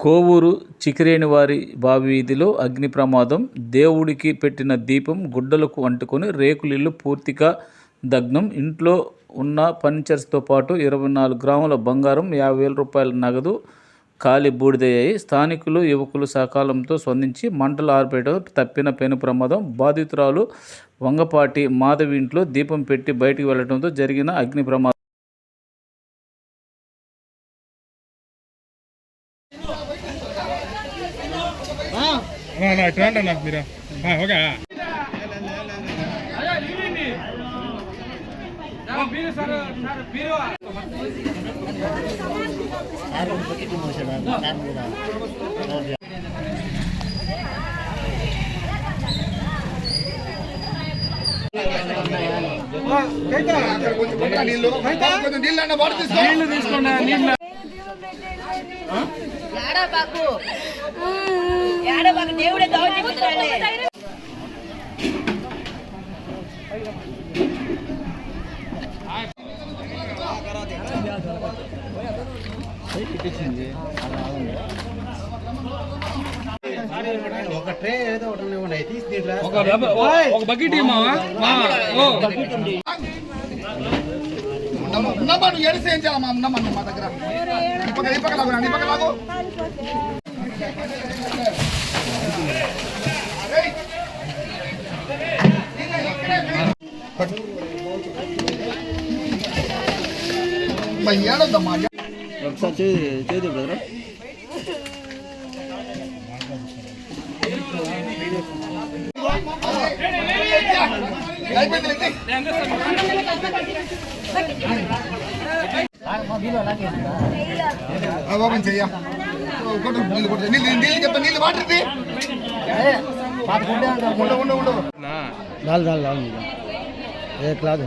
కోవూరు చికిరేనివారి బావి వీధిలో అగ్ని ప్రమాదం దేవుడికి పెట్టిన దీపం గుడ్డలకు అంటుకొని రేకులిల్లు పూర్తిగా దగ్నం ఇంట్లో ఉన్న ఫర్నిచర్స్తో పాటు ఇరవై నాలుగు గ్రాముల బంగారం యాభై వేల రూపాయల నగదు కాలి బూడిదయ్యాయి. స్థానికులు యువకులు సకాలంతో స్పందించి మంటలు ఆర్పేట తప్పిన పెను ప్రమాదం. బాధితురాలు వంగపాటి మాధవి ఇంట్లో దీపం పెట్టి బయటికి వెళ్ళడంతో జరిగిన అగ్ని ప్రమాదం. అన్నా రండి అన్నా మీరు. ఓకే ఏడబాకు ఏడబాకు దేవుడే గౌరవించాలి ఒక ట్రే ఏదో ఒకటి ఉన్నాయి తీసి దీంట్లో ఒక డబ్బా- ఓ, ఒక బకెట్ ఉన్నమ్మా నువ్వు ఏడిస్తే ఏం చేయాలమ్మా ఉన్నమ్మా మా దగ్గర. ఈ పక్క ఈ డెబ్బై ఏడదమ్మా ఒకసారి చేది చేది బ్రదర్ ఓపెన్ చెయ్యా నీళ్ళు కొట్టు నీళ్ళు నీళ్ళు చెప్తా నీళ్ళు వాటర్ది ఉండవు ఉండవు ఉండవు నాలుగు నాలుగు ఏ క్లాదు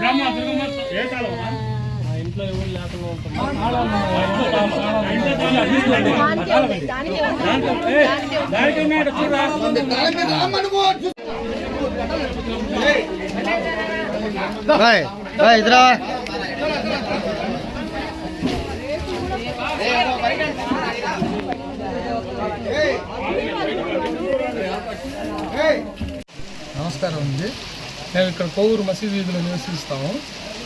బ్రహ్మ దుర్గమ్మ ఏ కాలం ఇంట్లో ఎవరు లేకుండా ఇదిరా. నమస్కారం అండి. మేము ఇక్కడ కోవూరు మసీదు వీధిలో నివసిస్తాము.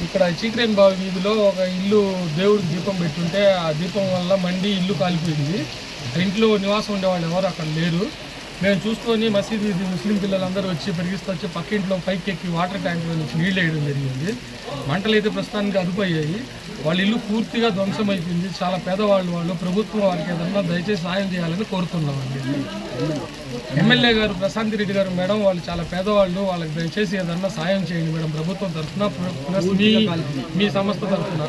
ఇక్కడ చీకరేని బావి వీధిలో ఒక ఇల్లు దేవుడికి దీపం పెట్టుంటే ఆ దీపం వల్ల మండి ఇల్లు కాలిపోయింది. ఇంట్లో నివాసం ఉండేవాళ్ళు ఎవరు అక్కడ లేరు. మేము చూసుకొని మసీదు ఇది ముస్లిం పిల్లలందరూ వచ్చి పెరిగిస్తూ వచ్చి పక్కింట్లో పైకి ఎక్కి వాటర్ ట్యాంక్ నుంచి నీళ్ళు వేయడం జరిగింది. మంటలు అయితే ప్రస్తుతానికి అదుపయ్యాయి. వాళ్ళ ఇల్లు పూర్తిగా ధ్వంసం అయిపోయింది. చాలా పేదవాళ్ళు వాళ్ళు. ప్రభుత్వం వారికి ఏదన్నా దయచేసి సాయం చేయాలని కోరుతున్నామండి. ఎమ్మెల్యే గారు ప్రశాంత్ రెడ్డి గారు మేడం వాళ్ళు చాలా పేదవాళ్ళు. వాళ్ళకి దయచేసి ఏదన్నా సాయం చేయండి మేడం. ప్రభుత్వం తరఫున మీ సంస్థ తరఫున.